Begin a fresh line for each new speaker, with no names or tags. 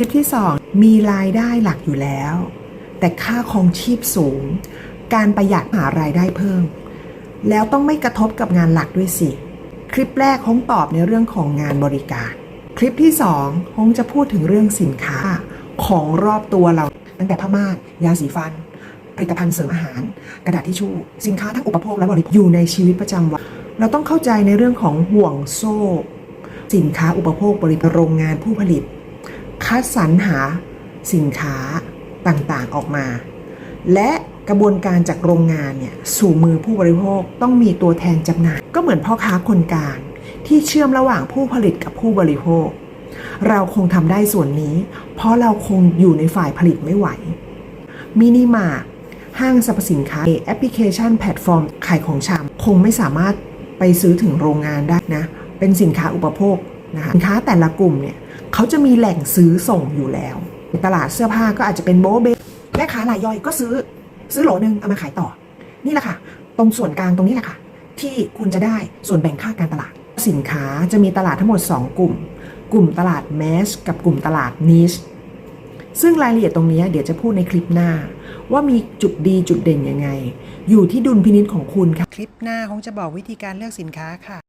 คลิปที่ 2 มีรายได้หลักอยู่แล้ว แต่ค่าครองชีพสูง การประหยัดหารายได้เพิ่ม แล้วต้องไม่กระทบกับงานหลักด้วยสิ คลิปแรกฮงตอบในเรื่องของงานบริการ คลิปที่2ฮงจะพูดถึงเรื่องสินค้าของรอบตัวเรา ตั้งแต่ผ้าม่านยาสีฟัน ผลิตภัณฑ์เสริมอาหาร กระดาษทิชชู่สินค้าทั้งอุปโภคและบริโภคอยู่ในชีวิตประจำวันเราต้องเข้าใจในเรื่องของห่วงโซ่ สินค้าอุปโภคบริโภคโรงงานผู้ผลิต คัดสรรหาสินค้าต่างๆออกมา และกระบวนการจากโรงงานเนี่ยสู่มือผู้บริโภคต้องมีตัวแทนจำหน่าย ก็เหมือนพ่อค้าคนกลางที่เชื่อมระหว่างผู้ผลิตกับผู้บริโภค เราคงทำได้ส่วนนี้ เพราะเราคงอยู่ในฝ่ายผลิตไม่ไหวมินิมาร์ห้างสรรพสินค้าแอปพลิเคชันแพลตฟอร์มขายของชำคงไม่สามารถไปซื้อถึงโรงงานได้นะ เป็นสินค้าอุปโภค นะคะสินค้าแต่ละกลุ่มเนี่ยเขาจะมีแหล่งซื้อส่งอยู่แล้วตลาดเสื้อผ้าก็อาจจะเป็นโบเบแม่ค้ารายย่อยก็ซื้อซื้อโหลหนึ่งเอามาขายต่อ นี่แหละค่ะ ตรงส่วนกลางตรงนี้แหละค่ะ ที่คุณจะได้ส่วนแบ่งค่าการตลาด สินค้าจะมีตลาดทั้งหมด 2 กลุ่ม กลุ่มตลาดแมสกับกลุ่มตลาดนิชซึ่งรายละเอียดตรงนี้เดี๋ยวจะพูดในคลิปหน้า ว่ามีจุดดีจุดเด่นยังไง อยู่ที่ดุลพินิจของคุณค่ะ คลิปหน้าคงจะบอกวิธีการเลือกสินค้าค่ะ